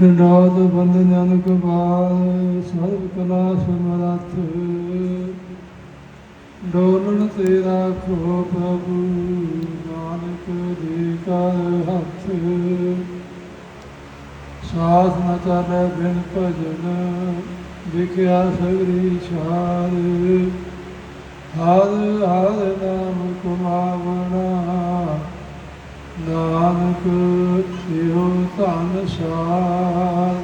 ਡੰਡਾਤ ਬੰਦ ਨਾਨਕ ਬਾਲ, ਸਰਬ ਕਲਾ ਸਮਰੱਥ। ਡੋਲਣ ਤੇ ਰਾਖੋ ਪ੍ਰਭੂ, ਨਾਨਕ ਜੀ ਕਰ ਹੱਥ। ਸਾਥ ਨ ਚਾਲੇ ਬਿਨ ਭਜਨ, ਵਿਖਿਆ ਸਗਰੀ ਛਾਰ ਹਰ ਹਰ ਨਾਮ ਕੁਮਾਵਣਾ ਨਾਨਕ ਇਹੋ ਧਨ ਸਾਰ।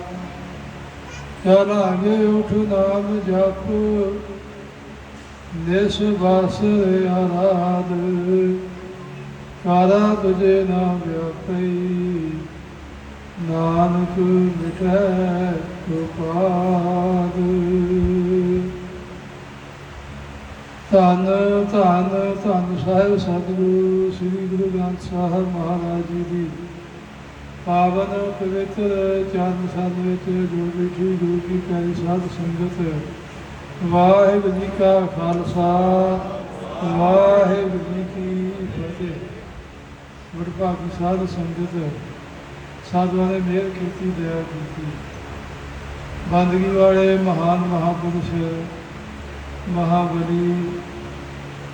ਚਲਾਂਗੇ ਉਠ ਨਾਮ ਜਪ, ਨਿਸ ਬਸ ਆਰਾਧ। ਕਾਰਾ ਤੁਝੇ ਨਾਮ ਵਿਆਪਈ, ਨਾਨਕ ਮਿਟੈ ਉਪਾਦ ਧੰਨ ਧੰਨ ਧੰਨ ਸਾਹਿਬ, ਸਤਿਗੁਰੂ, ਸ੍ਰੀ ਗੁਰੂ ਗ੍ਰੰਥ ਸਾਹਿਬ ਮਹਾਰਾਜ ਜੀ ਦੀ। ਪਾਵਨ ਪਵਿੱਤਰ ਚਰਨ ਸਤ ਵਿੱਚ ਗੁਰੂ ਬਿਠੀ ਗੁਰੂ ਕੀ ਪਿਆਰੀ ਸਾਧ ਸੰਗਤ, ਵਾਹਿਗੁਰੂ ਜੀ ਕਾ ਖਾਲਸਾ, ਵਾਹਿਗੁਰੂ ਜੀ ਕੀ ਫਤਿਹ। ਵਡਭਾਗੀ ਸਾਧ ਸੰਗਤ, ਸਾਧੂਆਂ ਨੇ ਮਿਹਰ ਕੀਤੀ, ਦਇਆ ਕੀਤੀ। ਬੰਦਗੀ ਵਾਲੇ ਮਹਾਨ ਮਹਾਪੁਰਸ਼ ਮਹਾਬਲੀ।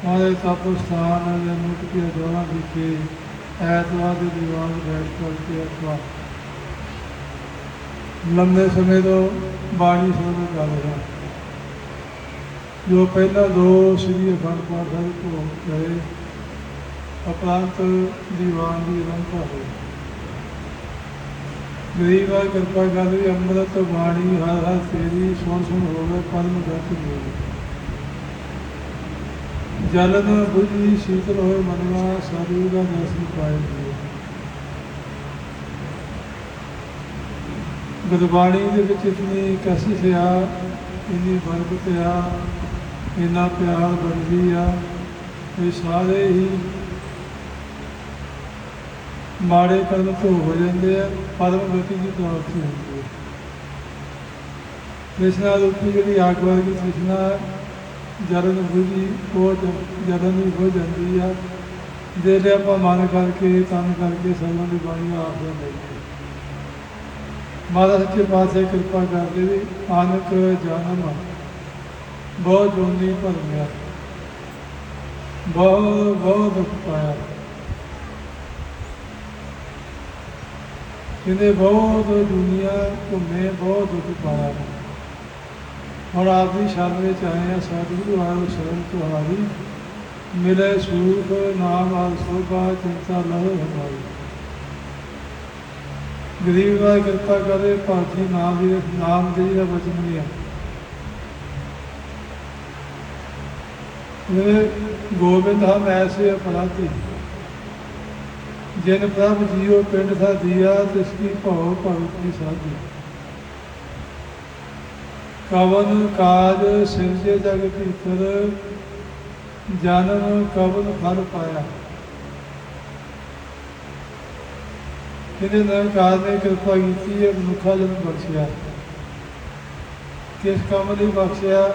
ਮਾਰੇ ਤਪ ਸਥਾਨ ਦੇ ਮੁਕਤ ਕੇ ਦੌਰਾ ਵਿਖੇ ਐਤਵਾਰ ਦੇ ਦੀਵਾਨ ਬੈਠ ਕਰਕੇ ਆਪਾਂ ਲੰਬੇ ਸਮੇਂ ਤੋਂ ਬਾਣੀ ਸੁਣ ਕਰ ਰਿਹਾ ਜੋ ਪਹਿਲਾਂ ਦੋ ਸ੍ਰੀ ਅਖੰਡ ਪਾਠ ਸਾਹਿਬ ਤੋਂ ਗਏ ਉਪਰੰਤ ਦੀਵਾਨ ਦੀ ਰੰਭਾ ਹੋਈ ਗਰੀਬਾ ਕਿਰਪਾ ਕਰ ਵੀ ਅੰਮ੍ਰਿਤ, ਬਾਣੀ, ਹਰ ਹਰ ਤੇਰੀ ਸੁਣ ਸੁਣ ਹੋਵੇ, ਪਰਮ ਗਤ ਹੋਵੇ। ਜਲਨ ਬੁਝੀ ਸ਼ੀਤਲ ਹੋਏ ਮਨਵਾ ਸਾਧੂ ਦਾ ਦਰਸ਼ਨ ਪਾਏ ਗੁਰਬਾਣੀ ਦੇ ਵਿੱਚ ਇਤਨੀ ਕਸ਼ਿਸ਼ ਆ ਇੰਨੀ ਬਰਕਤ ਆ ਇੰਨਾ ਪਿਆਰ ਬਣਦੀ ਆ, ਇਹ ਸਾਰੇ ਹੀ ਮਾੜੇ ਕਰਮ ਤੋਂ ਹੋ ਜਾਂਦੇ ਆ, ਪਰਮ ਗਤੀ ਦੀ ਪ੍ਰਾਪਤੀ ਹੁੰਦੀ ਹੈ ਕ੍ਰਿਸ਼ਨਾ ਰੂਪੀ ਜਿਹੜੀ ਆਗ ਵਰਗੀ ਕ੍ਰਿਸ਼ਨਾ ਜਰਨ ਬੁਝੀ ਉਹ ਜਰਨ ਵੀ ਹੋ ਜਾਂਦੀ ਆ। ਜੇ ਆਪਾਂ ਮਨ ਕਰਕੇ, ਤਨ ਕਰਕੇ ਸਭਨਾਂ ਦੀ ਬਾਣੀ ਆਪ ਜਾਂਦੇ ਮਾਤਾ ਸੱਚੇ ਪਾਤਸ਼ਾਹ ਕਿਰਪਾ ਕਰਦੇ ਵੀ ਆਨਕ ਜਨਮ ਬਹੁਤ ਜੋਨੀ ਭਰਮਿਆ। ਬਹੁਤ ਬਹੁਤ ਦੁੱਖ ਪਾਇਆ। ਕਿਨੇ ਬਹੁਤ ਦੁਨੀਆ ਘੁੰਮੇ, ਬਹੁਤ ਦੁੱਖ ਪਾਇਆ। ਹੁਣ ਆਪ ਦੀ ਸ਼ਰਨ ਵਿੱਚ ਆਏ ਆ ਸਤਿਗੁਰੂ ਆਇਓ ਸ਼ਰਨ ਤੁਹਾਰੀ, ਮਿਲੇ ਸੂਖ ਨਾਮ ਆਲ ਸੋਭਾ, ਚਿੰਤਾ ਲਹੋ ਹਮਾਰੀ ਗਰੀਬ ਦਾ ਕਿਰਪਾ ਕਰੇ ਭਾਜੀ ਨਾਮ ਦੀ, ਨਾਮ ਦੇ ਦਾ ਬਚਨ ਲਿਆ ਇਹ ਗੋਬਿੰਦ ਹਮ ਐਸੇ ਅਪਰਾਧੀ। ਜਿਨ ਪ੍ਰਭ ਜੀਓ ਪਿੰਡ ਥਾ ਦਿਆ ਤਿਸ ਕੀ ਭਉ ਭਗਤ ਕੀ ਸਾਧੀ। ਕਵਨ ਕਾਜ ਸਿਰਜੇ ਜਗ ਭੀਤਰ ਜਨਮ ਕਵਨ ਫਲ ਪਾਇਆ। ਕਿਨੇ ਨਿਰੰਕਾਰ ਨੇ ਕਿਰਪਾ ਕੀਤੀ ਹੈ, ਮਨੁੱਖਾ ਜਨਮ ਬਖਸ਼ਿਆ। ਕਿਸ ਕੰਮ ਲਈ ਬਖਸ਼ਿਆ?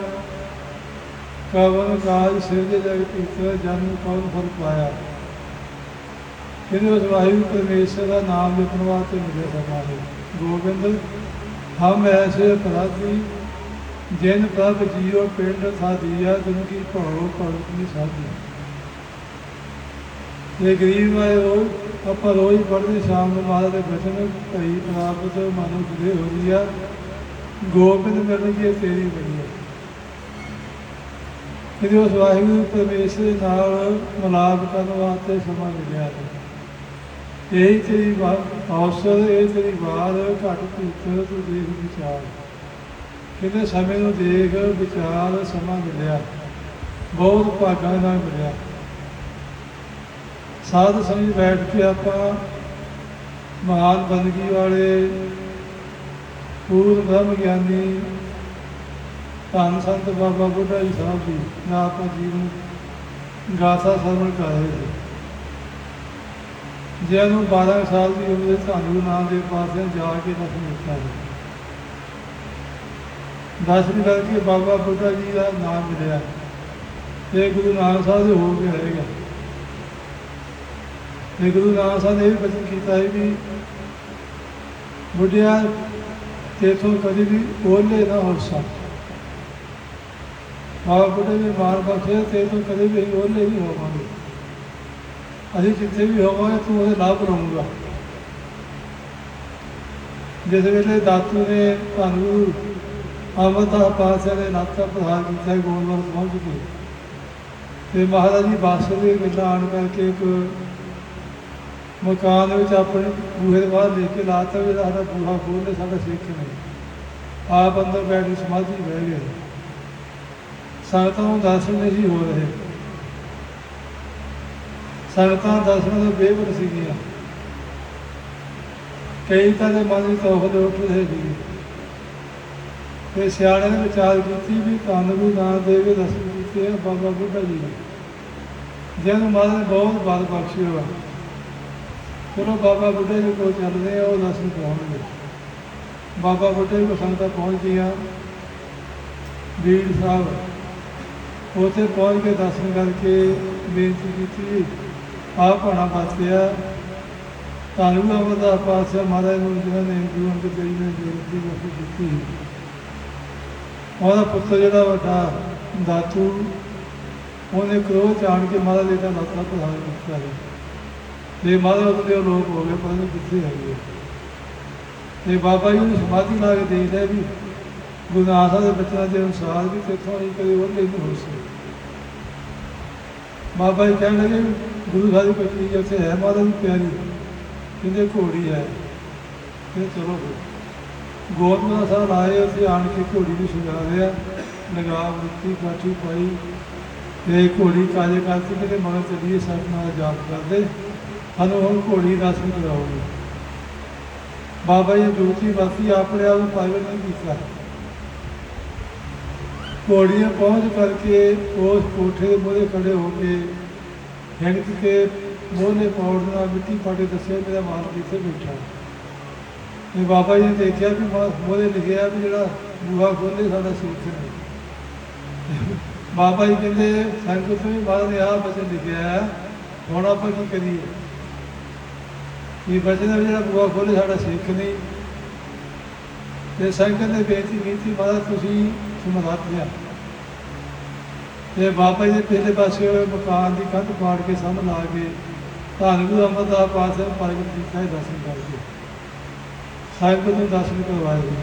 ਕਵਨ ਕਾਜ ਸਿਰਜੇ ਜਗ ਭੀਤਰ ਜਨਮ ਕਵਨ ਫਲ ਪਾਇਆ। ਕਿਨੇ ਉਸ ਵਾਹਿਗੁਰੂ ਪਰਮੇਸ਼ਰ ਦਾ ਨਾਮ ਲਿਖਣ ਵਾਸਤੇ ਮਿਲੇ ਸਮਾਏ ਗੋਬਿੰਦ, ਹਮ ਐਸੇ ਅਪਰਾਧੀ ਜਿਨ ਪ੍ਰਭ ਜੀਓ ਪਿੰਡ ਸਾਧੀਆ, ਜਿਨ ਕੀ ਭਉ ਭਗਤ ਨਹੀਂ ਸਾਧੀ ਇਹ ਗਰੀਬ ਆਏ ਉਹ, ਆਪਾਂ ਰੋਜ਼ ਪੜ੍ਹਦੇ ਸ਼ਾਮ ਨੂੰ ਮਹਾਰਾਜ ਦੇ ਬਚਨ, ਭਈ ਪ੍ਰਾਪਤ ਮਨੁ ਜੁਦੇ ਹੋ ਗਿਆ ਗੋਬਿੰਦ ਮਿਲ ਤੇਰੀ ਬਣੀ ਇਹਦੇ ਉਸ ਵਾਹਿਗੁਰੂ ਪਰਮੇਸ਼ਰ ਨਾਲ ਮਲਾਪ ਕਰਨ ਵਾਸਤੇ ਸਮਾਂ ਮਿਲਿਆ ਹੈ। ਇਹ ਤੇਰੀ ਵਾਰ ਔਸਰ ਇਹ ਤੇਰੀ ਬਾਤ ਘਟ ਭੀਤਰ ਤੂੰ ਦੇਖ ਵਿਚਾਰ। ਕਿਤੇ ਸਮੇਂ ਨੂੰ ਦੇਖ, ਵਿਚਾਰ, ਸਮਾਂ ਮਿਲਿਆ। ਬਹੁਤ ਭਾਗਾਂ ਨਾਲ ਮਿਲਿਆ। ਸਾਧ ਸੰਗ ਬੈਠ ਕੇ ਆਪਾਂ ਮਹਾਨ ਬੰਦਗੀ ਵਾਲੇ, ਪੂਰਨ ਬ੍ਰਹਮ ਗਿਆਨੀ, ਧੰਨ ਸੰਤ ਬਾਬਾ ਬੁੱਢਾ ਜੀ ਸਾਹਿਬ ਜੀ, ਨਾ ਆਪਾਂ ਜੀਵਨ ਗਾਥਾ ਸਰਵਣ ਕਰ ਰਹੇ ਸੀ। ਜਿਹਨੂੰ 12 ਸਾਲ ਦੀ ਉਮਰ ਦੇ ਧੰਨ ਗੁਰੂ ਨਾਮ ਦੇ ਪਾਸੇ ਜਾ ਕੇ ਦਰਸ਼ਨ ਸੀ। ਜੀ ਦਰਸ਼ਨ ਕਰਕੇ ਬਾਬਾ ਬੁੱਢਾ ਜੀ ਦਾ ਨਾਮ ਮਿਲਿਆ। ਤੇ ਗੁਰੂ ਨਾਨਕ ਸਾਹਿਬ ਦੇ ਹੋ ਕੇ ਰਹੇਗਾ ਤੇ ਗੁਰੂ ਨਾਨਕ ਸਾਹਿਬ ਨੇ ਇਹ ਵੀ ਬਚਨ ਕੀਤਾ ਹੈ ਵੀ ਬੁੱਢਿਆ, ਤੇਥੋਂ ਕਦੇ ਵੀ ਓਲੇ ਨਾ ਹੋ ਸਕ ਬਾਬਾ ਬੁੱਢੇ ਨੇ ਮਾਰ ਬਖਸ਼ੇ ਤੇ ਕਦੇ ਵੀ ਅਸੀਂ ਓਲੇ ਨਹੀਂ ਹੋਵਾਂਗੇ। ਅਸੀਂ ਜਿੱਥੇ ਵੀ ਹੋਵਾਂਗੇ, ਤੂੰ ਉਹਦੇ ਲਾਭ ਰਹੂੰਗਾ ਜਿਸ ਵੇਲੇ ਦਾਤੂ ਨੇ ਤੁਹਾਨੂੰ ਅਮਰਦਾ ਪਾਤਸ਼ਾਹ ਨੇ ਨਾਤਾ ਪ੍ਰਧਾਨ ਕੀਤਾ ਗੋਲਵਰ ਪਹੁੰਚ ਕੇ ਤੇ ਮਹਾਰਾਜ ਜੀ ਬਾਸਰ ਦੇ ਗੱਲਾਂ ਆਣ ਕਰਕੇ ਇੱਕ ਮਕਾਨ ਵਿੱਚ ਆਪਣੇ ਬੂਹੇ ਦੇ ਬਾਹਰ ਲੈ ਕੇ ਲਾਤਾ ਵੀ ਸਾਡਾ ਬੂਹਾ ਖੋਲ੍ਹ ਸਾਡਾ ਸਿੱਖ ਨਹੀਂ ਆਪ ਅੰਦਰ ਬੈਠ ਕੇ ਸਮਾਧੀ ਬਹਿ ਗਏ। ਸੰਗਤਾਂ ਨੂੰ ਦਰਸ਼ਨ ਨਹੀਂ ਸੀ ਹੋ ਰਹੇ। ਸੰਗਤਾਂ ਦਰਸ਼ਨ ਤੋਂ ਬੇਵਰ ਸੀਗੀਆਂ। ਕਈ ਤਾਂ ਦੇ ਮਨ ਵਿੱਚ ਤੋਹਫੇ ਉੱਠ ਰਹੇ ਸੀਗੇ। ਤੇ ਸਿਆਣੇ ਨੇ ਵਿਚਾਰ ਕੀਤੀ ਵੀ ਤੁਹਾਨੂੰ ਵੀ ਨਾ ਦੇਵੇ ਦਰਸ਼ਨ ਕੀਤੇ ਆ, ਬਾਬਾ ਬੁੱਢਾ ਜੀ ਨੇ। ਜਿਹਨੂੰ ਮਹਾਰਾਜ ਨੇ ਬਹੁਤ ਬਲ ਬਖਸ਼ਿਆ ਵਾ ਚਲੋ ਬਾਬਾ ਬੁੱਢੇ ਜੀ ਕੋਲ ਚੱਲਦੇ ਆ, ਉਹ ਦਰਸ਼ਨ ਕਰਾਉਣਗੇ। ਬਾਬਾ ਬੁੱਢੇ ਕੋਲ ਸੰਗਤਾਂ ਪਹੁੰਚ ਗਈਆਂ ਬੀੜ ਸਾਹਿਬ, ਉੱਥੇ ਪਹੁੰਚ ਕੇ ਦਰਸ਼ਨ ਕਰਕੇ ਬੇਨਤੀ ਕੀਤੀ ਆਪ ਭਾਣਾ ਬਚਿਆ ਤੁਹਾਨੂੰ ਅਮਰਦਾਸ ਪਾਤਸ਼ਾਹ ਮਹਾਰਾਜ ਨੂੰ ਜਿਹਨਾਂ ਨੇ ਗੁਰੂ ਅੰਗਦ ਦੇਵ ਨੇ ਬੇਨਤੀ ਵਸੀ ਕੀਤੀ ਉਹਦਾ ਪੁੱਤਰ ਜਿਹੜਾ ਵੱਡਾ ਦਾਤੂ, ਉਹਨੇ ਕ੍ਰੋਧ ਜਾਣ ਕੇ ਮਹਾਰਾਜ ਜੀ ਦਾ ਨਤਨਾ ਪ੍ਰਧਾਨ ਕੀਤਾ ਹੈ। ਤੇ ਮਹਾਰਾਜ ਉਹਦੇ ਲੋਕ ਹੋ ਗਏ ਪਤਾ ਨਹੀਂ ਕਿੱਥੇ ਹੈਗੇ ਤੇ ਬਾਬਾ ਜੀ ਨੂੰ ਸਮਾਧੀ ਲਾ ਕੇ ਦੇਖਦਾ ਵੀ ਗੁਰੂ ਨਾਨਕ ਦੇ ਬੱਚਿਆਂ ਦੇ ਅਨੁਸਾਰ ਵੀ ਕਿੱਥੋਂ ਨਹੀਂ ਕਦੇ ਉਹ ਨਹੀਂ ਹੋ ਸਕਦਾ। ਬਾਬਾ ਜੀ ਕਹਿਣ ਲੱਗੇ ਗੁਰੂ ਸਾਹਿਬ ਦੀ ਕੋਈ ਚੀਜ਼ ਉੱਥੇ ਹੈ ਮਾਤਾ ਦੀ ਪਿਆਰੀ ਕਹਿੰਦੇ ਘੋੜੀ ਹੈ। ਫਿਰ ਚਲੋ ਫਿਰ। ਸਾਹਿਬ ਆਏ ਉੱਥੇ ਆਣ ਕੇ ਘੋੜੀ ਨੂੰ ਸਜਾ ਲਿਆ ਲਗਾਵ ਦਿੱਤੀ ਕਾਠੀ ਪਾਈ ਤੇ ਘੋੜੀ ਕਾਜੇ ਕਰਤੀ ਕਿਤੇ ਮਗਰ ਚੱਲੀਏ, ਸਾਡੇ ਨਾਲ ਜਾਪ ਕਰਦੇ। ਸਾਨੂੰ ਹੁਣ ਘੋੜੀ ਦਾ ਰਸਮ ਕਰਾਓਗੇ। ਬਾਬਾ ਜੀ ਜੋਤੀ ਵਰਤੀ ਆਪਣੇ ਆਪ ਨੂੰ ਪਾਗਲ ਨਹੀਂ ਕੀਤਾ। ਘੋੜੀਆਂ ਪਹੁੰਚ ਕਰਕੇ ਉਸ ਕੋਠੇ ਦੇ ਮੋਹਰੇ ਖੜੇ ਹੋ ਕੇ ਹਿੰਕ ਕੇ ਮੋਹਨੇ ਪੌੜਨਾ ਮਿੱਟੀ ਪਾ ਕੇ ਦੱਸਿਆ, ਮੇਰਾ ਮਾਲ ਕਿੱਥੇ ਬੈਠਾ। ਤੇ ਬਾਬਾ ਜੀ ਨੇ ਦੇਖਿਆ ਵੀ ਮੋਹਰੇ ਲਿਖਿਆ ਵੀ ਜਿਹੜਾ ਬੂਹਾ ਖੋਲੇ ਸਾਡਾ ਸਿੱਖ ਨੇ। ਬਾਬਾ ਜੀ ਕਹਿੰਦੇ, ਸੰਗਤ ਵੀ ਬਾਹਰ ਨੇ ਆਹ ਬਚਨ ਲਿਖਿਆ ਹੁਣ ਆਪਾਂ ਕੀ ਕਰੀਏ? ਇਹ ਬਚਨ ਜਿਹੜਾ ਬੂਹਾ ਖੋਲੇ ਸਾਡਾ ਸਿੱਖ ਨਹੀਂ। ਤੇ ਸੰਗਤ ਨੇ ਬੇਨਤੀ ਕੀਤੀ, ਮਹਾਰਾਜ ਤੁਸੀਂ ਸਮਝਾਤ ਲਿਆ। ਤੇ ਬਾਬਾ ਜੀ ਦੇ ਪਹਿਲੇ ਪਾਸੇ ਹੋਏ ਮਕਾਨ ਦੀ ਕੰਧ ਪਾੜ ਕੇ ਸਾਹਮਣੇ ਲਾ ਕੇ ਧੰਨ ਗੁਰੂ ਅਮਰਦਾਸ ਪਾਤਸ਼ਾਹ ਪ੍ਰਗਟ ਕੀਤਾ ਹੈ ਦਰਸ਼ਨ ਕਰਕੇ। ਸਾਹਿਬ ਨੂੰ ਦਰਸ਼ਨ ਕਰਵਾਏ ਜੀ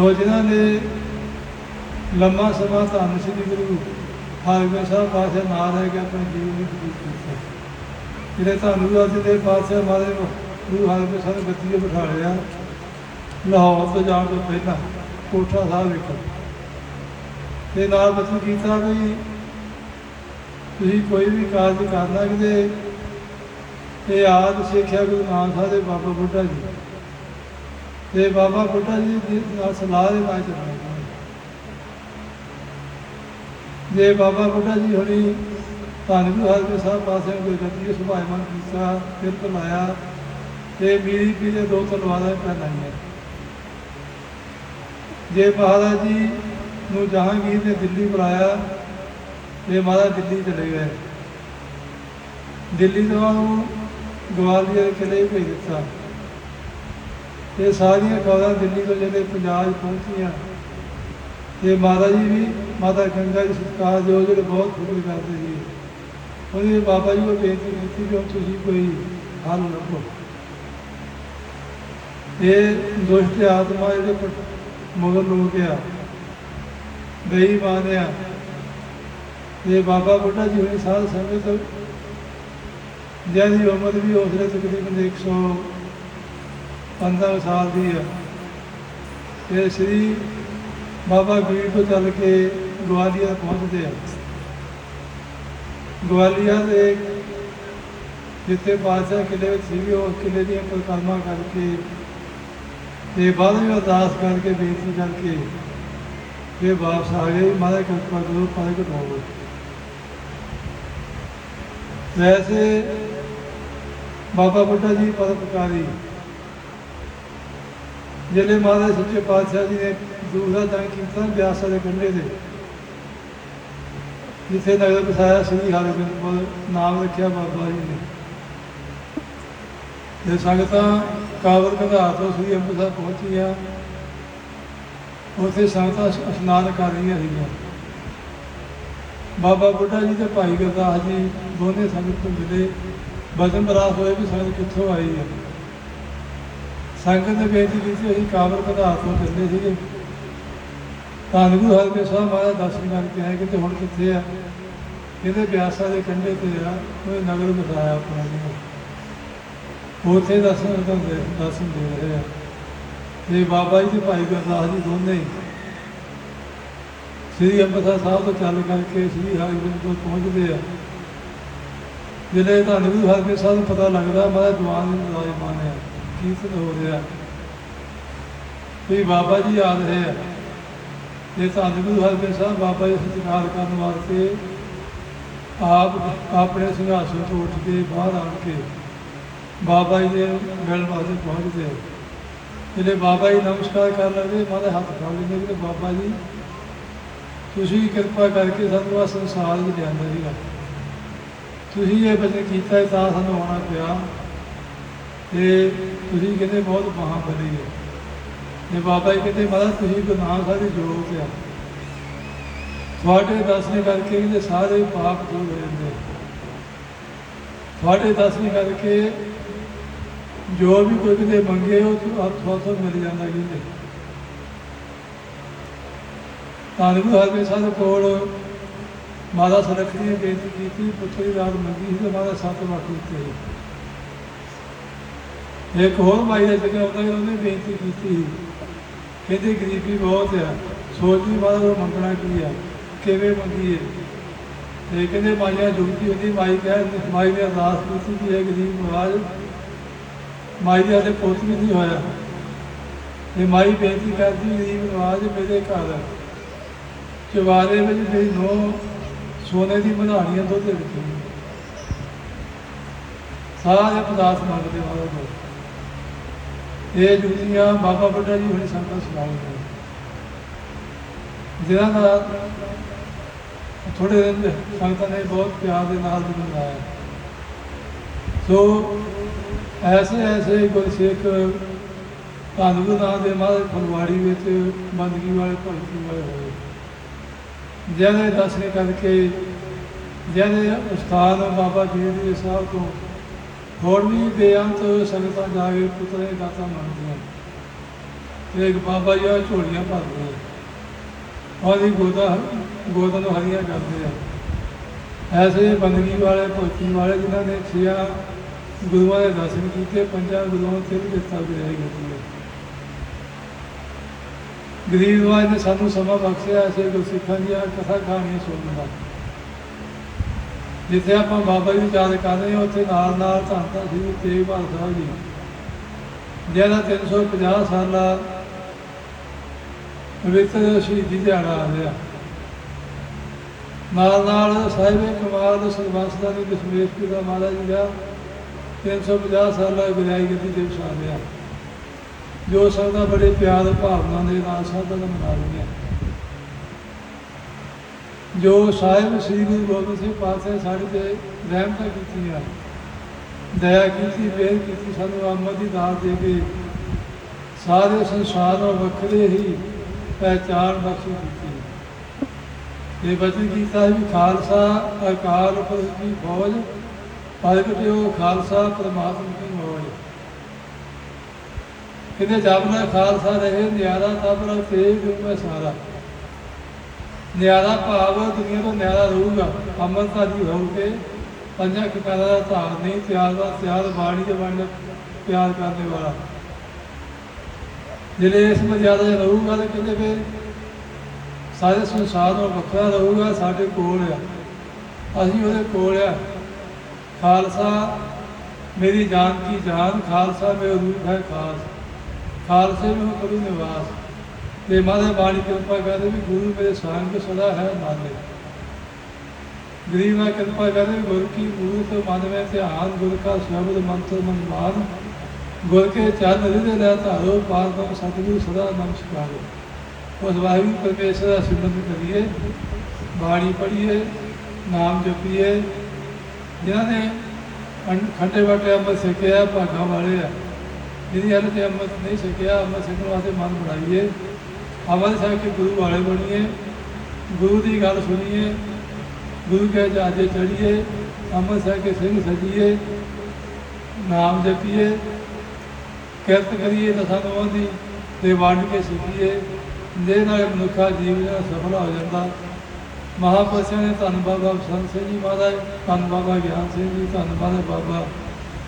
ਉਹ ਜਿਨ੍ਹਾਂ ਨੇ ਲੰਮਾ ਸਮਾਂ ਧੰਨ ਸ੍ਰੀ ਗੁਰੂ ਹਰਗੋਬਿੰਦ ਸਾਹਿਬ ਪਾਤਸ਼ਾਹ ਨਾਲ ਰਹਿ ਕੇ ਆਪਣੇ ਜੀਵਨ ਨੂੰ ਬਤੀਤ ਕੀਤਾ। ਜਿਹੜੇ ਧੰਨ ਗੁਰੂ ਅਰਜਨ ਦੇਵ ਪਾਤਸ਼ਾਹ ਮਹਾਰਾਜ ਗੁਰੂ ਹਰਗੋਬਿੰਦ ਸਾਹਿਬ ਨੇ ਗੱਦੀ 'ਤੇ ਬਿਠਾ ਲਿਆ, ਲਾਹੌਰ ਤੋਂ ਜਾਣ ਤੋਂ ਪਹਿਲਾਂ ਕੋਠਾ ਸਾਹਿਬ ਵੇਖੋ। ਤੇ ਨਾਲ ਬਚਨ ਕੀਤਾ ਵੀ ਤੁਸੀਂ ਕੋਈ ਵੀ ਕਾਰਜ ਕਰਨਾ ਕਿਤੇ ਇਹ ਆਦ ਸਿੱਖਿਆ ਗੁਰੂ ਨਾਨਕ ਸਾਹਿਬ ਦੇ ਬਾਬਾ ਬੁੱਢਾ ਜੀ। ਤੇ ਬਾਬਾ ਬੁੱਢਾ ਜੀ ਦੀ ਸਲਾਹ ਦੇ ਨਾਲ ਚੱਲਣਾ ਜੇ ਬਾਬਾ ਬੁੱਢਾ ਜੀ ਹੋਣੀ ਧੰਨ ਗੁਰੂ ਹਰਗੋਬਿੰਦ ਸਾਹਿਬ ਪਾਸੇ ਕੋਈ ਗੱਦੀ ਸੁਭਾਇਮਾਨ ਕੀਤਾ ਫਿਰ ਬੁਲਾਇਆ ਤੇ ਮੀਰੀ ਪੀਲੇ ਦੋ ਤਲਵਾਰਾਂ ਪਹਿਨਾਈਆਂ ਜੇ ਮਹਾਰਾਜ ਜੀ ਨੂੰ ਜਹਾਂਗੀਰ ਨੇ ਦਿੱਲੀ ਬੁਲਾਇਆ, ਤੇ ਮਹਾਰਾਜ ਦਿੱਲੀ ਚਲੇ ਗਏ। ਦਿੱਲੀ ਤੋਂ ਗਵਾਲੀਅਰ ਕਿਲੇ ਭੇਜ ਦਿੱਤਾ। ਇਹ ਸਾਰੀਆਂ ਖਬਰਾਂ ਦਿੱਲੀ ਤੋਂ ਜਿਹੜੇ ਪੰਜਾਬ ਪਹੁੰਚੀਆਂ। ਤੇ ਮਾਤਾ ਜੀ ਵੀ, ਮਾਤਾ ਗੰਗਾ ਜੀ ਸਤਿਕਾਰ ਜੋ ਜਿਹੜੇ ਬਹੁਤ ਖੁਸ਼ੀ ਕਰਦੇ ਸੀ। ਉਹਨੇ ਬਾਬਾ ਜੀ ਨੂੰ ਬੇਨਤੀ ਕੀਤੀ ਕਿ ਤੁਸੀਂ ਕੋਈ ਹੱਲ ਲੱਭੋ ਇਹ ਦੁਸ਼ਟ ਆਤਮਾ ਜਿਹੜੇ ਪ- ਮਗਰ ਲੋਕ ਆ ਬੇਈਮਾਨ ਆ। ਇਹ ਬਾਬਾ ਬੁੱਢਾ ਜੀ ਹੋਣੀ ਸਾਧ ਸੰਗਤ ਜਿਹਦੀ ਉਮਰ ਵੀ ਉਸਲੇ ਤਕਰੀਬਨ 115 ਸਾਲ ਦੀ ਹੈ ਇਹ ਸ੍ਰੀ ਬਾਬਾ ਬੀੜ ਤੋਂ ਚੱਲ ਕੇ ਗਵਾਲੀਅਰ ਪਹੁੰਚਦੇ ਆ। ਗਵਾਲੀਅਰ ਦੇ ਜਿੱਥੇ ਬਾਦਸ਼ਾਹ ਕਿਲੇ ਵਿੱਚ ਸੀ ਉਹ ਕਿਲੇ ਦੀਆਂ ਪਰਿਕਰਮਾ ਕਰਕੇ ਤੇ ਬਾਅਦ ਵਿੱਚ ਅਰਦਾਸ ਕਰਕੇ, ਬੇਨਤੀ ਕਰਕੇ ਫਿਰ ਵਾਪਸ ਆ ਗਏ। ਮਾਰੇ ਕਿਰਪਾ ਕਰੋ ਪਾਏ ਕਟਾਓ ਵੈਸੇ ਬਾਬਾ ਬੁੱਢਾ ਜੀ ਪਰਪਕਾਰੀ ਜਿਹੜੇ ਮਹਾਰਾਜ ਸੱਚੇ ਪਾਤਸ਼ਾਹ ਜੀ ਨੇ ਦੂਸਰਾ ਜੰਗ ਕੀਤਾ ਬਿਆਸਾ ਦੇ ਕੰਢੇ ਦੇ ਜਿੱਥੇ ਨਗਰ ਬਸਾਇਆ ਸ੍ਰੀ ਹਰਿਗੋਬਿੰਦ ਨਾਮ ਰੱਖਿਆ ਬਾਬਾ ਜੀ ਨੇ। ਤੇ ਸੰਗਤਾਂ ਕਾਵਰ ਘਾਟ ਤੋਂ ਸ੍ਰੀ ਅੰਮ੍ਰਿਤਸਰ ਪਹੁੰਚੀਆਂ। ਉੱਥੇ ਸੰਗਤਾਂ ਇਸ਼ਨਾਨ ਕਰ ਰਹੀਆਂ ਸੀਗੀਆਂ। ਬਾਬਾ ਬੁੱਢਾ ਜੀ ਤੇ ਭਾਈ ਗੁਰਦਾਸ ਜੀ ਦੋਨੇ ਸੰਗਤ ਤੋਂ ਮਿਲੇ। ਬਦਨ ਬਰਾਸ ਹੋਏ ਵੀ ਸੰਗਤ ਕਿੱਥੋਂ ਆਈ ਹੈ? ਸੰਗਤ ਨੇ ਬੇਨਤੀ ਕੀਤੀ, ਅਸੀਂ ਕਾਬਰ ਘਾਟ ਤੋਂ ਚੱਲੇ ਸੀਗੇ। ਤਾਂ ਗੁਰੂ ਹਰਗੋਬਿੰਦ ਸਾਹਿਬ ਮਹਾਰਾਜ ਦਰਸ਼ਨ ਕਰਕੇ ਆਏ ਕਿ ਹੁਣ ਕਿੱਥੇ ਆ? ਇਹਦੇ ਬਿਆਸਾ ਦੇ ਕੰਢੇ ਤੇ ਆ ਉਹ ਨਗਰ ਬਸਾਇਆ ਆਪਣਾ ਜੀ। ਉੱਥੇ ਦਰਸ਼ਨ ਦਿੰਦੇ, ਦਰਸ਼ਨ ਦੇ ਰਹੇ ਆ। ਤੇ ਬਾਬਾ ਜੀ ਤੇ ਭਾਈ ਗੁਰਦਾਸ ਜੀ ਦੋਨੇ ਹੀ। ਸ੍ਰੀ ਅੰਮ੍ਰਿਤਸਰ ਸਾਹਿਬ ਤੋਂ ਚੱਲ ਕਰਕੇ ਸ੍ਰੀ ਹਰਿਗੋਬਿੰਦ ਤੋਂ ਪਹੁੰਚਦੇ ਆ। ਜਿਹੜੇ ਤੁਹਾਨੂੰ ਗੁਰੂ ਹਰਗੋਬਿੰਦ ਸਾਹਿਬ ਨੂੰ ਪਤਾ ਲੱਗਦਾ ਮਾਰਾ ਜਵਾਨ ਨੂੰ ਨੌਜਵਾਨ ਆ ਕੀਰਤਨ ਹੋ ਰਿਹਾ? ਵੀ ਬਾਬਾ ਜੀ ਆ ਰਹੇ ਆ। ਇਹ ਤੁਹਾਨੂੰ ਗੁਰੂ ਹਰਗੋਬਿੰਦ ਸਾਹਿਬ ਬਾਬਾ ਜੀ ਸਤਿਕਾਰ ਕਰਨ ਵਾਸਤੇ ਆਪ ਆਪਣੇ ਸਿੰਘਾਸਨ ਤੋਂ ਉੱਠ ਕੇ, ਬਾਹਰ ਆਣ ਕੇ ਬਾਬਾ ਜੀ ਦੇ ਮਿਲਣ ਵਾਸਤੇ ਪਹੁੰਚਦੇ ਆ। ਜਿਹੜੇ ਬਾਬਾ ਜੀ ਨਮਸਕਾਰ ਕਰਨ ਲੱਗੇ ਮਾਰੇ ਹੱਥ ਫੜ ਲੈਂਦੇ ਕਿ ਬਾਬਾ ਜੀ, ਤੁਸੀਂ ਕਿਰਪਾ ਕਰਕੇ ਸਾਨੂੰ ਆ ਸੰਸਾਰ ਵਿੱਚ ਲਿਆਂਦਾ ਸੀਗਾ। ਤੁਸੀਂ ਇਹ ਬਚਨ ਕੀਤਾ ਤਾਂ ਸਾਨੂੰ ਆਉਣਾ ਪਿਆ। ਤੇ ਤੁਸੀਂ ਕਹਿੰਦੇ ਬਹੁਤ ਬਾਹਾਂ ਬਲੀ ਹੈ। ਤੇ ਬਾਬਾ ਜੀ ਕਹਿੰਦੇ, ਮਹਾਰਾਜ, ਤੁਸੀਂ ਗੁਨਾਹ ਸਾਰੇ ਜੋਗ ਆ। ਤੁਹਾਡੇ ਦਰਸ਼ਨ ਕਰਕੇ ਇਹਦੇ ਸਾਰੇ ਪਾਪ ਦੂਰ ਹੋ ਜਾਂਦੇ ਤੁਹਾਡੇ ਦਰਸ਼ਨ ਕਰਕੇ ਜੋ ਵੀ ਕੋਈ ਕਿਤੇ ਮੰਗੇ, ਉਹ ਤੁਹਾਨੂੰ ਤੋਂ ਮਿਲ ਜਾਂਦਾ ਕਹਿੰਦੇ। ਤਾਂ ਗੁਰੂ ਹਰਗੋਬਿੰਦ ਸਾਹਿਬ ਕੋਲ ਮਾਤਾ ਸਰਖੜੀ ਨੇ ਬੇਨਤੀ ਕੀਤੀ, ਪੁੱਤਰ ਦੀ ਰਾਤ ਮੰਗੀ ਸੀ ਤੇ ਮਾਤਾ ਸੱਤ ਵਾਰ ਦਿੱਤੇ ਇੱਕ ਹੋਰ ਮਾਈ ਦਾ ਜਗ੍ਹਾ ਹੁੰਦਾ ਉਹਨੇ ਬੇਨਤੀ ਕੀਤੀ ਕਹਿੰਦੇ, ਗਰੀਬੀ ਬਹੁਤ ਆ। ਸੋਚਦੀ ਮਾਤਾ ਨੂੰ ਮੰਗਣਾ ਕੀ ਆ? ਕਿਵੇਂ ਮੰਗੀਏ? ਤੇ ਕਹਿੰਦੇ, ਮਾਈਆਂ ਜੁਗਤੀ ਹੁੰਦੀ ਮਾਈ ਕਹਿ ਮਾਈ ਨੇ ਅਰਦਾਸ ਕੀਤੀ ਕਿ ਇਹ ਗਰੀਬ ਨਵਾਜ ਮਾਈ ਦੇ ਹਲੇ ਪੁੱਤ ਵੀ ਨਹੀਂ ਹੋਇਆ। ਤੇ ਮਾਈ ਬੇਨਤੀ ਕਰਦੀ, ਗਰੀਬ ਨਵਾਜ ਮੇਰੇ ਘਰ ਚਵਾਰੇ ਵਿੱਚ ਮੇਰੀ ਨੋ ਸੋਨੇ ਦੀ ਮਧਾਣੀਆਂ ਦੁੱਧ ਦੇ ਵਿੱਚ। ਸਾਰੇ ਪਦਾਰਥ ਮੰਗਦੇ ਮਾਰੋ ਕੋਲ ਇਹ ਜੁਗਤੀਆਂ ਬਾਬਾ ਬੁੱਢਾ ਜੀ ਹੁਣੇ ਸੰਗਤ ਸੁਣਾਉਂਦੇ ਜਿਹਨਾਂ ਦਾ ਥੋੜੇ ਦਿਨ ਸੰਗਤਾਂ ਨੇ ਬਹੁਤ ਪਿਆਰ ਦੇ ਨਾਲ ਮਨਾਇਆ। ਸੋ ਐਸੇ ਐਸੇ ਗੁਰਸਿੱਖ ਧੰਨ ਨਾਂ ਦੇ ਮਹਾਰਾਜ ਫੁਲਵਾੜੀ ਵਿੱਚ ਬੰਦਗੀ ਵਾਲੇ, ਭਗਤੀ ਵਾਲੇ ਹੋਏ। ਜਿਹਦੇ ਦਰਸ਼ਨ ਕਰਕੇ, ਜਿਹਦੇ ਉਸਤਾਦ ਬਾਬਾ ਜੀ ਦੇ ਸਾਹਿਬ ਤੋਂ ਹੋਰ ਵੀ ਬੇਅੰਤ ਸੰਗਤਾਂ ਜਾ ਕੇ ਪੁੱਤਰੇ ਦਾਤਾ ਮੰਗਦੀਆਂ ਤੇ ਇੱਕ ਬਾਬਾ ਜੀ ਆ ਝੋਲੀਆਂ ਭਰਦੇ ਆ। ਉਹਦੀ ਗੋਦਾ ਗੋਦਾ ਨੂੰ ਹਰੀਆਂ ਕਰਦੇ ਆ। ਐਸੇ ਬੰਦਗੀ ਵਾਲੇ, ਭਗਤੀ ਵਾਲੇ ਜਿਨ੍ਹਾਂ ਨੇ ਛਿਆ ਗੁਰੂਆਂ ਦੇ ਦਰਸ਼ਨ ਕੀਤੇ, ਪੰਜਾਂ ਗੁਰੂਆਂ ਤੇ ਵੀ ਦਿੱਤਾ ਵੀ ਰਹੀ ਹੈ ਗਰੀਬ ਨਵਾਜ ਨੇ ਸਾਨੂੰ ਸਮਾਂ ਬਖਸ਼ਿਆ ਐਸੇ ਗੁਰਸਿੱਖਾਂ ਦੀਆਂ ਕਥਾ ਕਹਾਣੀਆਂ ਸੁਣਨ ਦਾ ਜਿੱਥੇ ਆਪਾਂ ਬਾਬਾ ਜੀ ਯਾਦ ਕਰ ਰਹੇ ਹਾਂ, ਉੱਥੇ ਨਾਲ ਨਾਲ ਧੰਨ ਧੰਨ ਸ੍ਰੀ ਤੇਗ ਬਹਾਦਰ ਸਾਹਿਬ ਜੀ। ਜਿਹਦਾ 350 ਸਾਲਾ ਪਵਿੱਤਰ ਸ਼ਹੀਦੀ ਦਿਹਾੜਾ ਆ ਰਿਹਾ ਨਾਲ ਨਾਲ ਸਾਹਿਬ ਕਮਾਲ ਸਰਬੰਸ ਦਾ ਦਸ਼ਮੇਸ਼ ਪਿਤਾ ਮਹਾਰਾਜ ਜੀ ਦਾ 350 ਸਾਲਾ ਵਿਦਾਈ ਗੱਦੀ ਦਿਵਸ ਆ ਰਿਹਾ ਜੋ ਸਰਦਾ ਬੜੇ ਪਿਆਰ ਭਾਵਨਾ ਦੇ ਨਾਲ ਸਾਧਾ ਦਾ ਮਨਾ ਰਹੀਆਂ ਜੋ ਸਾਹਿਬ ਸ੍ਰੀ ਗੁਰੂ ਗੋਬਿੰਦ ਸਿੰਘ ਪਾਤਸ਼ਾਹ ਸਾਡੇ ਤੇ ਰਹਿਮਤਾਂ ਕੀਤੀਆਂ, ਦਇਆ ਕੀਤੀ, ਮਿਹਰ ਕੀਤੀ, ਸਾਨੂੰ ਆਮਦ ਦੀ ਦਾਤ ਦੇ ਕੇ ਸਾਰੇ ਸੰਸਾਰ ਨੂੰ ਵੱਖਰੇ ਹੀ ਪਹਿਚਾਨ ਬਖਸ਼ੀ ਕੀਤੀ ਇਹ ਬਚਨ ਕੀਤਾ ਵੀ ਖਾਲਸਾ ਅਕਾਲ ਪੁਰਖ ਦੀ ਫੌਜ ਪ੍ਰਗਟਿਓ ਖਾਲਸਾ ਪਰਮਾਤਮਾ ਦੀ ਮੌਜ ਕਿਤੇ ਜਾਪਨਾ ਖਾਲਸਾ ਰਹੇ, ਨਿਆਰਾ ਤਬਰਾ ਤੇਗ ਮੈਂ ਸਾਰਾ। ਨਿਆਰਾ ਭਾਵ, ਦੁਨੀਆ ਤੋਂ ਨਿਆਰਾ ਰਹੂਗਾ ਅਮਰਤਾਰੀ ਹੋ ਕੇ ਪੰਜਾਂ ਕਿਤਾਬਾਂ ਦਾ ਧਾਰ ਨਹੀਂ ਤਿਆਰ ਦਾ ਤਿਆਰ ਬਾਣੀ ਦੇ ਬਾਣੀ ਪਿਆਰ ਕਰਨ ਵਾਲਾ। ਜਿਹੜੇ ਇਸ ਮਰਿਆਦਾ 'ਚ ਰਹੂਗਾ ਤਾਂ ਕਹਿੰਦੇ ਫਿਰ ਸਾਰੇ ਸੰਸਾਰ ਨੂੰ ਵੱਖਰਾ ਰਹੂਗਾ, ਸਾਡੇ ਕੋਲ ਆ। ਅਸੀਂ ਉਹਦੇ ਕੋਲ ਆ। ਖਾਲਸਾ, ਮੇਰੀ ਜਾਨ ਕੀ ਜਾਨ, ਖਾਲਸਾ ਮੇਰਾ ਰੂਪ ਹੈ ਖਾਲਸਾ। ਖਾਲਸੇ ਨੂੰ ਕਰੂ ਨਿਵਾਸ। ਤੇ ਮਾਦੇ ਬਾਣੀ ਕਿਰਪਾ ਕਰਦੇ ਵੀ ਗੁਰੂ ਮੇਰੇ ਸੰਗ ਸਦਾ ਹੈ ਨਾਲੇ ਗਰੀਬ ਕਿਰਪਾ ਕਰਦੇ ਵੀ ਗੁਰੂ ਕੀ ਗੁਰੂ ਤੋਂ ਮਨ ਵਿੱਚ ਧਿਆਨ, ਗੁਰ ਕਾ ਸ਼ਬਦ, ਮੰਤਰ, ਮਨਮਾਨ, ਗੁਰ ਕੇ ਚਰਨ ਰਿਦੇ ਲੈ ਧਾਰੋ, ਪਾਰ ਬ੍ਰਹਮ ਸਤਿਗੁਰੂ ਸਦਾ ਨਮਸਕਾਰ ਉਸ ਵਾਹਿਗੁਰੂ ਪਰਮੇਸ਼ਰ ਦਾ ਸਿਮਰਨ ਕਰੀਏ, ਬਾਣੀ ਪੜ੍ਹੀਏ, ਨਾਮ ਜਪੀਏ। ਜਿਨ੍ਹਾਂ ਨੇ ਖੰਡੇ ਵਾਟੇ ਅੰਮ੍ਰਿਤ ਸਿੱਖਿਆ ਭਾਗਾਂ ਵਾਲੇ ਆ। ਜਿਹਦੀ ਹਾਲੇ ਤੇ ਅੰਮ੍ਰਿਤ ਨਹੀਂ ਛਕਿਆ, ਅੰਮ੍ਰਿਤ ਛਕਣ ਵਾਸਤੇ ਮਨ ਬਣਾਈਏ। ਅਮਰ ਸਾਹਿਬ ਕੇ ਗੁਰੂ ਵਾਲੇ ਬਣੀਏ। ਗੁਰੂ ਦੀ ਗੱਲ ਸੁਣੀਏ। ਗੁਰੂ ਕੇ ਜਾਜੇ ਚੜੀਏ ਅੰਮ੍ਰਿਤ ਸਾਹਿਬ ਕੇ ਸਿੰਘ ਸਜੀਏ। ਨਾਮ ਜਪੀਏ। ਕਿਰਤ ਕਰੀਏ ਦਸਾਂ ਨੋਆਂ ਦੀ ਤੇ ਵੰਡ ਕੇ ਸਿੱਖੀਏ ਦੇ ਨਾਲ ਮਨੁੱਖਾ ਜੀਵਨ ਸਫਲ ਹੋ ਜਾਂਦਾ। ਮਹਾਪੁਰਸ਼ਾਂ ਨੇ ਧੰਨ ਬਾਬਾ ਸੰਤ ਸਿੰਘ ਜੀ ਮਹਾਰਾਜ, ਧੰਨ ਬਾਬਾ ਗਿਆਨ ਸਿੰਘ ਜੀ, ਧੰਨ ਬਾਬਾ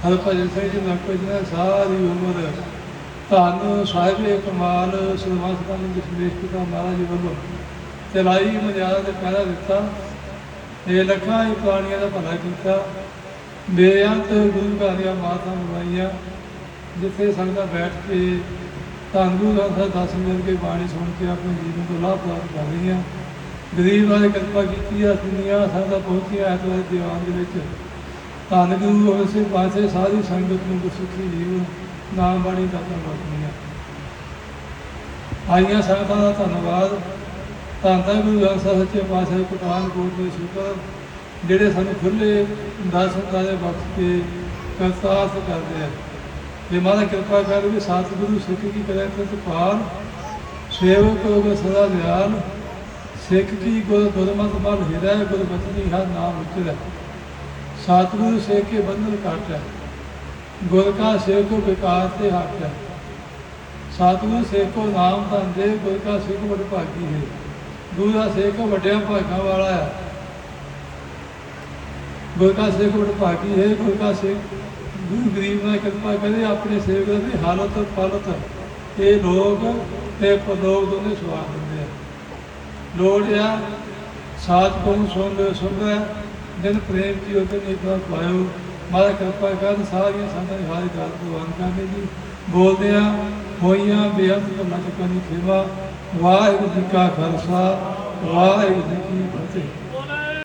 ਹਰਭਜਨ ਸਿੰਘ ਜੀ ਨਕੋ ਜੀ ਨੇ ਸਾਰੀ ਉਮਰ। ਧੰਨ ਸਾਹਿਬੇ ਕਮਾਲ ਸੁਰਮਸ ਦਾ ਦਸ਼ਮੇਸ਼ ਪਿਤਾ ਮਹਾਰਾਜ ਜੀ ਵੱਲੋਂ। ਚਲਾਈ ਮਰਿਆਦਾ ਤੇ ਪਹਿਰਾ ਦਿੱਤਾ। ਇਹ ਲੱਖਾਂ ਹੀ ਪ੍ਰਾਣੀਆਂ ਦਾ ਭਲਾ ਕੀਤਾ। ਬੇਅੰਤ ਗੁਰੂ ਘਰ ਦੀਆਂ ਮਾਤਾਂ ਬਣਾਈਆਂ। ਜਿੱਥੇ ਸੰਗਤਾਂ ਬੈਠ ਕੇ ਧੰਨ ਗੁਰੂ ਗ੍ਰੰਥ ਸਾਹਿਬ ਦਸ ਮਿਲ ਕੇ ਬਾਣੀ ਸੁਣ ਕੇ ਆਪਣੇ ਜੀਵਨ ਤੋਂ ਲਾਭ ਪ੍ਰਾਪਤ ਕਰ ਰਹੀਆਂ। ਗਰੀਬ ਵਾਲੇ ਕਿਰਪਾ ਕੀਤੀ ਆ ਦੁਨੀਆ ਸੰਗਤਾਂ ਪਹੁੰਚੀਆਂ ਐਤਵਾਰ ਦੀਵਾਨ ਦੇ ਵਿੱਚ। ਧੰਨ ਗੁਰੂ ਗੋਬਿੰਦ ਸਿੰਘ ਪਾਸੇ ਸਾਰੀ ਸੰਗਤ ਨੂੰ ਗੁਰਸਿੱਖੀ ਜੀਵਨ ਨਾਮ ਬਾਣੀ ਦਾਤਾਂ ਬਖਸ਼ੀਆਂ ਆਈਆਂ ਸੰਗਤਾਂ ਦਾ ਧੰਨਵਾਦ। ਧੰਨ ਧੰਨ ਗੁਰੂ ਗ੍ਰੰਥ ਸਾਹਿਬ ਸੱਚੇ ਪਾਤਸ਼ਾਹ ਪਠਾਨਕੋਟ ਦੇ ਸ਼ੁਕਰ, ਜਿਹੜੇ ਸਾਨੂੰ ਖੁੱਲੇ ਦਰਸ਼ਨ ਦੇ ਬਖਸ਼ ਕੇ ਕਰਤਾਰਤ ਕਰਦੇ ਆ। ਜੇ ਮਾਤਾ ਕਿਰਪਾ ਕਰ ਵੀ ਸਤਿਗੁਰੂ ਸਿੱਖ ਕੀ ਕਰੇ ਤੇ ਪਾਲ ਸੇਵਕ ਹੋਵੇ ਸਦਾ ਦਿਆਲ ਸਿੱਖ ਕੀ ਗੁਰ ਗੁਰਮਤਿ ਮਲ ਹਿਰੈ, ਗੁਰ ਬਚਨੀ ਹਰ ਨਾਮ ਉਚਰੈ ਸਤਿਗੁਰੂ ਸਿੱਖ ਕੇ ਬੰਧਨ ਕਾਟੈ ਗੁਰ ਕਾ ਸੇਵਕ ਵਿਕਾਰ ਤੇ ਹਟ ਹੈ ਸਤਿਗੁਰੂ ਸਿੱਖ ਕੋ ਨਾਮ ਧਨ ਦੇ ਗੁਰ ਕਾ ਸਿੱਖ ਵਡ ਭਾਗੀ ਹੈ ਗੁਰੂ ਦਾ ਸਿੱਖ ਵੱਡਿਆਂ ਭਾਗਾਂ ਵਾਲਾ ਹੈ ਗੁਰ ਕਾ ਸਿੱਖ ਵਡ ਭਾਗੀ ਹੈ ਗੁਰ ਕਾ ਸਿੱਖ ਗੁਰੂ ਗਰੀਬ ਨਾਲ ਕਿਰਪਾ ਕਰੇ ਆਪਣੇ ਸੇਵਕ ਦੀ ਹਾਲਤ ਪਲਤ ਇਹ ਲੋਕ ਤੇ ਪਰਲੋਕ ਦੋਨੇ ਸਵਾਰ ਦਿੰਦੇ ਆ ਲੋੜ ਆ ਸਾਥ ਕੋ ਸੁਣ ਲੈ ਸੁਣ ਪ੍ਰੇਮ ਜੀ ਉਤੇ ਨਹੀਂ ਪਾ ਪਾਇਓ ਮਾਰਾ ਕਿਰਪਾ ਕਰਨ, ਸਾਰੀਆਂ ਸੰਤਾਂ ਦੀ ਹਾਜ਼ਰ ਗੱਲ ਪ੍ਰਵਾਨ ਕਰਨੇ ਜੀ। ਬੋਲਦੇ ਆ ਹੋਈਆਂ ਬੇਅੰਤ ਕਰਨਾ ਚੁੱਕਣੀ ਖੇਵਾ। ਵਾਹਿਗੁਰੂ ਜੀ ਕਾ ਖਾਲਸਾ, ਵਾਹਿਗੁਰੂ ਜੀ ਕੀ